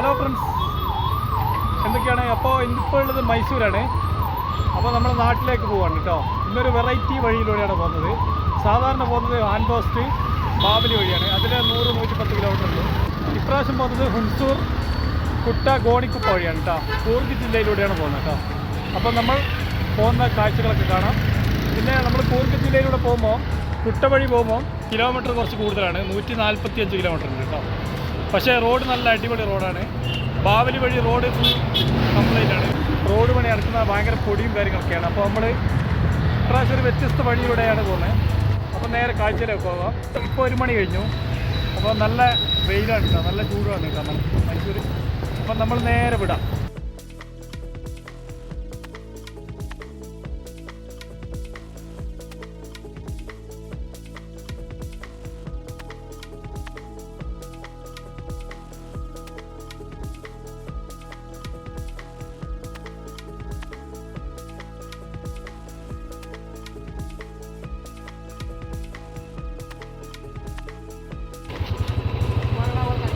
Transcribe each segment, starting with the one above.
Hello friends എന്തൊക്കെയാണ്? അപ്പോൾ ഇന്നിപ്പോൾ ഉള്ളത് മൈസൂരാണ്. അപ്പോൾ നമ്മൾ നാട്ടിലേക്ക് പോവാണ് കേട്ടോ. ഇന്നൊരു വെറൈറ്റി വഴിയിലൂടെയാണ് പോകുന്നത്. സാധാരണ പോകുന്നത് ഹാൻഡ് പോസ്റ്റ് ബാബലി വഴിയാണ്. അതിൽ നൂറ് നൂറ്റി പത്ത് കിലോമീറ്റർ ഉണ്ട്. ഇപ്രാവശ്യം പോകുന്നത് ഹുൻസൂർ കുട്ട ഗോണിക്കുപ്പ വഴിയാണ് കേട്ടോ. കൂർഗ് ജില്ലയിലൂടെയാണ് പോകുന്നത് കേട്ടോ. അപ്പോൾ നമ്മൾ പോകുന്ന കാഴ്ചകളൊക്കെ കാണാം. പിന്നെ നമ്മൾ കൂർഗ് ജില്ലയിലൂടെ പോകുമ്പോൾ കുട്ട വഴി പോകുമ്പോൾ കിലോമീറ്റർ കുറച്ച് കൂടുതലാണ്. നൂറ്റി നാൽപ്പത്തി അഞ്ച് കിലോമീറ്റർ ഉണ്ട് കേട്ടോ. പക്ഷേ റോഡ് നല്ല അടിപൊളി റോഡാണ് ബാവലി വഴി റോഡ് കംപ്ലൈന്റ് ആണ്. റോഡ് പണി നടക്കുന്ന ഭയങ്കര പൊടിയും കാര്യങ്ങളൊക്കെയാണ്. അപ്പോൾ നമ്മൾ ഇപ്രാവശ്യം ഒരു വ്യത്യസ്ത വഴിയിലൂടെയാണ് പോകുന്നത്. അപ്പോൾ നേരെ കാഴ്ചയിലേക്ക് പോകാം. ഇപ്പോൾ ഒരു മണി കഴിഞ്ഞു. അപ്പോൾ നല്ല വെയിലാണ് കേട്ടോ. നല്ല ചൂടാണ് നമ്മൾ മൈസൂർ അപ്പം നമ്മൾ നേരെ വിടാം.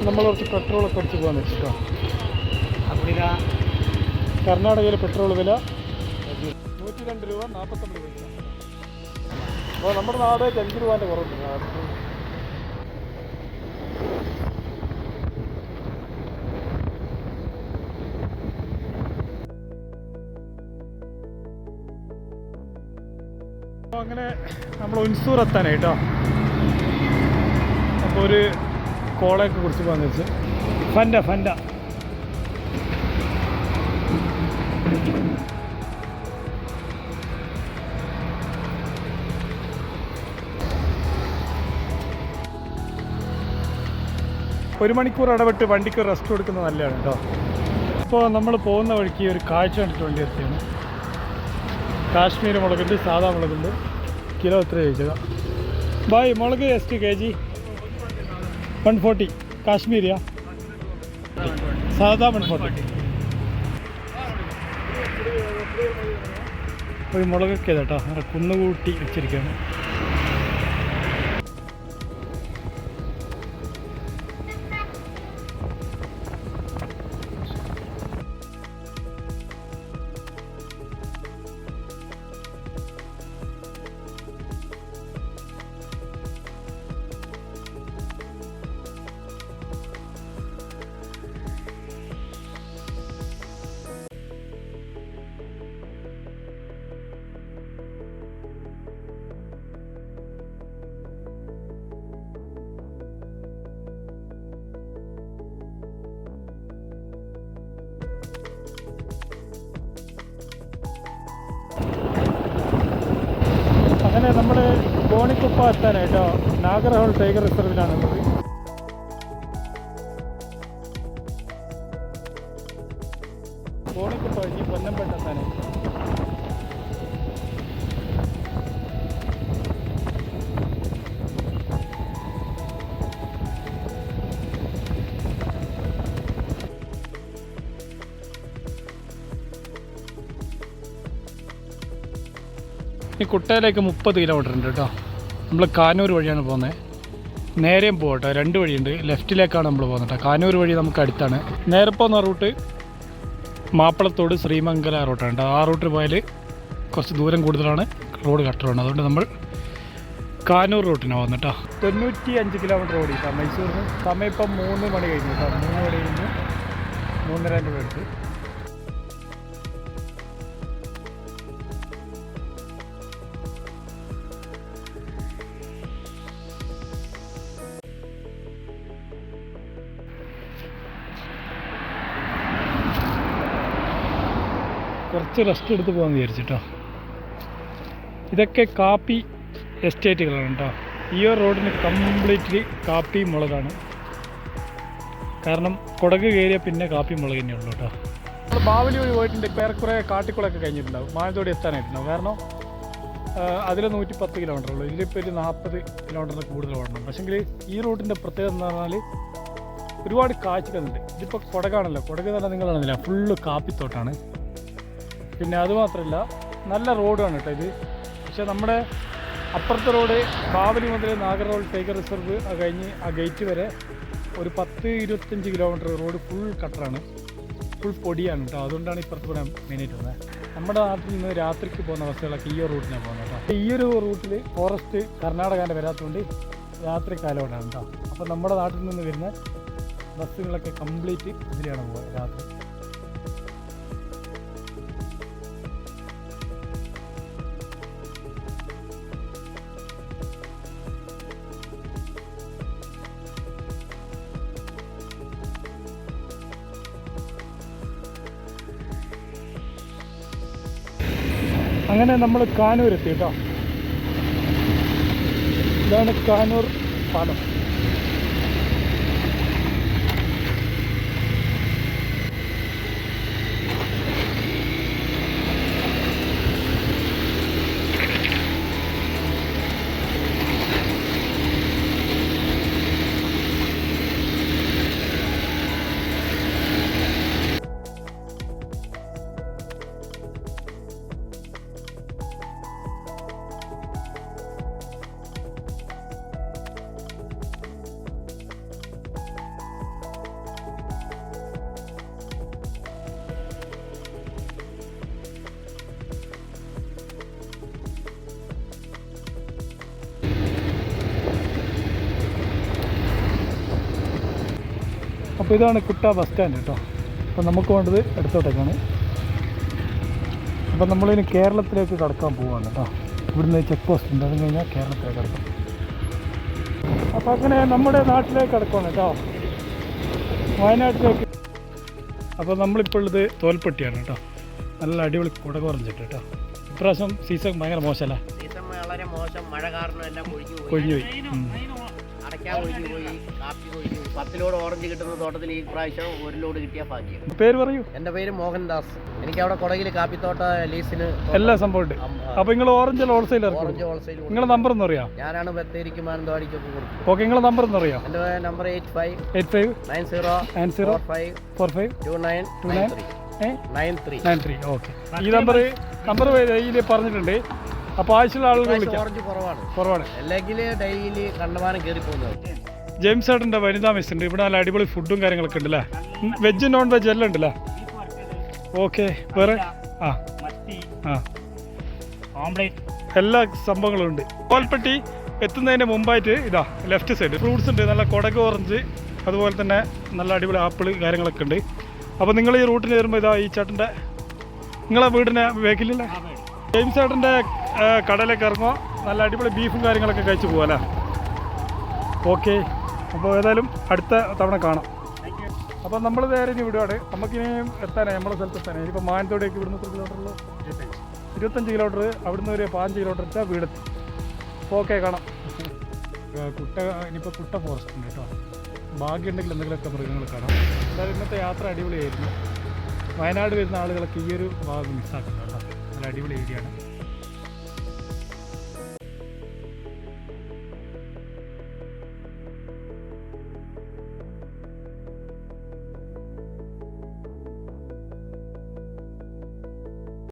നമ്മൾ കുറച്ച് പെട്രോളൊക്കെ അടിച്ച് പോകാൻ വെച്ചിട്ടോ കർണാടകയിലെ പെട്രോൾ വില നൂറ്റി രണ്ട് രൂപ നാൽപ്പത്തൊമ്പത് രൂപ അപ്പോൾ നമ്മുടെ നാട് അഞ്ച് രൂപേന്റെ കുറവുണ്ട്. അങ്ങനെ നമ്മൾ ഉൻസൂർ എത്താനായിട്ടോ അപ്പോൾ ഒരു കോളയൊക്കെ കുറിച്ച് പോകാന്ന് വെച്ച് ഫൻഡ ഫൻഡ. ഒരു മണിക്കൂർ ഇടപെട്ട് വണ്ടിക്ക് റെസ്റ്റ് കൊടുക്കുന്നത് നല്ലതാണ് കേട്ടോ ഇപ്പോൾ നമ്മൾ പോകുന്ന വഴിക്ക് ഒരു കാഴ്ച കണ്ടിട്ട് വണ്ടി എത്തിയാണ്. കാശ്മീർ മുളകുണ്ട് സാധാ മുളകുണ്ട്. കിലോ എത്ര ചോദിച്ചതാണ് ബായ് മുളക് just K G? One forty കാശ്മീരിയാ? സാധാ വൺ ഫോർട്ടി ഒരു മുളകൊക്കെ കേട്ടോ കുന്നുകൂട്ടി വെച്ചിരിക്കുകയാണ് നമ്മൾ ബോണിക്കുപ്പ എത്താനായിട്ടോ നാഗർഹോൾ ടൈഗർ റിസർവിലാണ് റിസർവിലാണുള്ളത് ബോണിക്കുപ്പ കഴിഞ്ഞ് പൊന്നമ്പേട്ട ഈ കുട്ടയിലേക്ക് മുപ്പത് കിലോമീറ്റർ ഉണ്ട് കേട്ടോ. നമ്മൾ കാനൂർ വഴിയാണ് പോകുന്നത് നേരെയും പോകട്ടെ. രണ്ട് വഴിയുണ്ട്. ലെഫ്റ്റിലേക്കാണ് നമ്മൾ പോകുന്നത് കേട്ടോ. കാനൂർ വഴി നമുക്ക് അടുത്താണ്. നേരെ പോകുന്ന റൂട്ട് മാപ്പിളത്തോട് ശ്രീമംഗല റൂട്ടാണ് കേട്ടോ. ആ റൂട്ടിൽ പോയാൽ കുറച്ച് ദൂരം കൂടുതലാണ് റോഡ് കട്ടറുണ്ട് അതുകൊണ്ട് നമ്മൾ കാനൂർ റൂട്ടിനാണ് പോകുന്നത് കേട്ടോ. തൊണ്ണൂറ്റി അഞ്ച് കിലോമീറ്റർ ഓടി കേട്ടോ മൈസൂരിന്. സമയം ഇപ്പം മൂന്ന് മണി കഴിഞ്ഞു കേട്ടോ. മൂന്ന് മണി കഴിഞ്ഞ് മൂന്നര രൂപ എടുത്ത് കുറച്ച് റെസ്റ്റ് എടുത്ത് പോകാമെന്ന് വിചാരിച്ചിട്ടോ. ഇതൊക്കെ കാപ്പി എസ്റ്റേറ്റുകളാണ് കേട്ടോ. ഈ റോഡിന് കംപ്ലീറ്റ്ലി കാപ്പി മുളകാണ്. കാരണം കുടക് കയറിയ പിന്നെ കാപ്പി മുളക് തന്നെയുള്ളൂ കേട്ടോ. നമ്മൾ ബാവലി വഴി പോയിട്ടുണ്ട്. ഇപ്പോൾ കുറേ കാട്ടിക്കുളൊക്കെ കഴിഞ്ഞിട്ടുണ്ടാവും. മാനന്തോടി എത്താനായിട്ടുണ്ടാവും. കാരണം അതിൽ നൂറ്റി പത്ത് കിലോമീറ്റർ ഉള്ളൂ. ഇതിലിപ്പോൾ ഒരു നാൽപ്പത് കിലോമീറ്ററിന് കൂടുതൽ ഓടണം. പക്ഷേങ്കിൽ ഈ റൂട്ടിന്റെ പ്രത്യേകത എന്ന് പറഞ്ഞാൽ ഒരുപാട് കാഴ്ചകളുണ്ട് ഇതിപ്പോൾ കുടകാണല്ലോ. കുടക് തന്നെ നിങ്ങളാണല്ലോ. ഫുള്ള് കാപ്പിത്തോട്ടാണ്. പിന്നെ അതുമാത്രമല്ല നല്ല റോഡാണ് കേട്ടോ ഇത്. പക്ഷേ നമ്മുടെ അപ്പുറത്തെ റോഡ് കാവലി മുതൽ നാഗർഹോൾ ടൈഗർ റിസർവ് കഴിഞ്ഞ് ആ ഗേറ്റ് വരെ ഒരു പത്ത് ഇരുപത്തഞ്ച് കിലോമീറ്റർ റോഡ് ഫുൾ കട്ടറാണ് ഫുൾ പൊടിയാണ് കേട്ടോ. അതുകൊണ്ടാണ് ഇപ്പുറത്ത് കൂടെ മെയിനായിട്ട് വന്നത് നമ്മുടെ നാട്ടിൽ നിന്ന് രാത്രിക്ക് പോകുന്ന ബസ്സുകളൊക്കെ ഈ ഒരു റൂട്ടിനാണ് പോകുന്നത് കേട്ടോ. ഈ ഒരു റൂട്ടിൽ ഫോറസ്റ്റ് കർണാടകന്റെ വരാത്തതുകൊണ്ട് രാത്രി കാലോടാണ് കേട്ടോ. അപ്പോൾ നമ്മുടെ നാട്ടിൽ നിന്ന് വരുന്ന ബസ്സുകളൊക്കെ കംപ്ലീറ്റ് ഇതിലാണ് പോകുക രാത്രി. അങ്ങനെ നമ്മൾ കാനൂർ എത്തി കേട്ടോ ഇതാണ് കാനൂർ പാലം. അപ്പോൾ ഇതാണ് കുട്ട ബസ് സ്റ്റാൻഡ് കേട്ടോ. അപ്പോൾ നമുക്ക് വേണ്ടത് അടുത്തോട്ടേക്കാണ്. അപ്പോൾ നമ്മളിനി കേരളത്തിലേക്ക് കടക്കാൻ പോവാണ് കേട്ടോ. ഇവിടുന്ന് ചെക്ക് പോസ്റ്റ് ഉണ്ട്. അതും കഴിഞ്ഞാൽ കേരളത്തിലേക്ക് കടക്കാം. അപ്പോൾ അങ്ങനെ നമ്മുടെ നാട്ടിലേക്ക് കടക്കുകയാണ് കേട്ടോ. വയനാട്ടിലേക്ക്. അപ്പോൾ നമ്മളിപ്പോൾ ഉള്ളത് തോൽപ്പെട്ടിയാണ് കേട്ടോ. നല്ല അടിപൊളി കുട കുറഞ്ഞിട്ട് കേട്ടോ. ഇപ്രാവശ്യം സീസൺ ഭയങ്കര മോശമല്ലേ? സീസൺ വളരെ മോശം. മഴ കാരണം എല്ലാം കൊഴിഞ്ഞു പോയി. അടയ്ക്കാൻ കൊഴിഞ്ഞു പോയി കാപ്പി കൊഴിഞ്ഞു പോയി. പത്ത് ലോഡ് ഓറഞ്ച് കിട്ടുന്ന തോട്ടത്തിൽ ഈ പ്രാവശ്യം ഒരു ലോഡ് കിട്ടിയ ഭാഗ്യം. പേര് പറയൂ. എന്റെ പേര് മോഹൻദാസ്. എനിക്ക് അവിടെ കുടകിൽ കാപ്പിത്തോട്ട ലീസിന് എല്ലാ സംഭവം അപ്പൊ അപ്പോൾ നിങ്ങൾ ഓറഞ്ച് ഹോൾസെയിൽ ഓറഞ്ച് ഹോൾസെയിൽ നിങ്ങളെ നമ്പർ ഒന്ന് അറിയാം. ഞാനാണ് ബത്തേരിക്ക് മാനന്തവാടിക്കൊക്കെ കൊടുക്കും. ഓക്കെ നിങ്ങളെ നമ്പർ ഒന്ന് അറിയാം. എന്റെ number eight five eight five nine zero nine zero five four five two nine two nine nine three nine three nine three okay ഈ നമ്പർ നമ്പർ ഇതിൽ പറഞ്ഞിട്ടുണ്ട്. അപ്പോൾ ആവശ്യമുള്ള ആളുകൾ വിളിക്കാം. ഓറഞ്ച് കുറവാണ്. കുറവാണ്. അല്ലെങ്കിൽ ഡെയിലി കയറി പോകുന്നത് ജെയിംസ് ഏട്ടന്റെ വനിതാ മിസ് ഉണ്ട്. ഇവിടെ നല്ല അടിപൊളി ഫുഡും കാര്യങ്ങളൊക്കെ ഉണ്ടല്ലേ? വെജ് നോൺ വെജ് എല്ലാം ഉണ്ടല്ലേ? ഓക്കെ വേറെ? ആ. മത്തി ആ. ഓംപ്ലേറ്റ് എല്ലാ സംഭവങ്ങളും ഉണ്ട്. കോൽപ്പെട്ടി എത്തുന്നതിന് മുമ്പായിട്ട് ഇതാ ലെഫ്റ്റ് സൈഡ് ഫ്രൂട്ട്സ് ഉണ്ട്. നല്ല കൊടക് ഓറഞ്ച് അതുപോലെ തന്നെ നല്ല അടിപൊളി ആപ്പിൾ കാര്യങ്ങളൊക്കെ ഉണ്ട്. അപ്പോൾ നിങ്ങൾ ഈ റൂട്ടിൽ വരുമ്പോൾ ഇതാ ഈ ചേട്ടന്റെ നിങ്ങളെ വീടിനെ വേക്കിലില്ലേ ജെയിംസ് ചേട്ടന്റെ കടയിലേക്ക് ഇറങ്ങുക. നല്ല അടിപൊളി ബീഫും കാര്യങ്ങളൊക്കെ കഴിച്ച് പോകാം ഓക്കെ. അപ്പോൾ ഏതായാലും അടുത്ത തവണ കാണാം. അപ്പോൾ നമ്മൾ നേരെ ഇനി വിടുവാണ്. നമുക്കിനി എത്താനായി നമ്മുടെ സ്ഥലത്ത് എത്താനായി ഇപ്പോൾ മാനത്തോടേക്ക് ഇവിടുന്ന് എത്ര കിലോമീറ്റർ ഉള്ളൂ? ഇരുപത്തഞ്ച് കിലോമീറ്റർ അവിടുന്ന് ഒരു പതിനഞ്ച് കിലോമീറ്റർ എത്താൽ വീടെത്തി. അപ്പോൾ ഓക്കെ കാണാം. കുട്ട ഇനിയിപ്പോൾ കുട്ട ഫോറസ്റ്റ് ഉണ്ട് കേട്ടോ. ഭാഗ്യമുണ്ടെങ്കിൽ എന്തെങ്കിലുമൊക്കെ മൃഗങ്ങൾ കാണാം. എന്തായാലും ഇന്നത്തെ യാത്ര അടിപൊളിയായിരുന്നു. വയനാട് വരുന്ന ആളുകളൊക്കെ ഈ ഒരു ഭാഗം മിസ്സാക്കണം അടിപൊളി ഏരിയ ആണ്.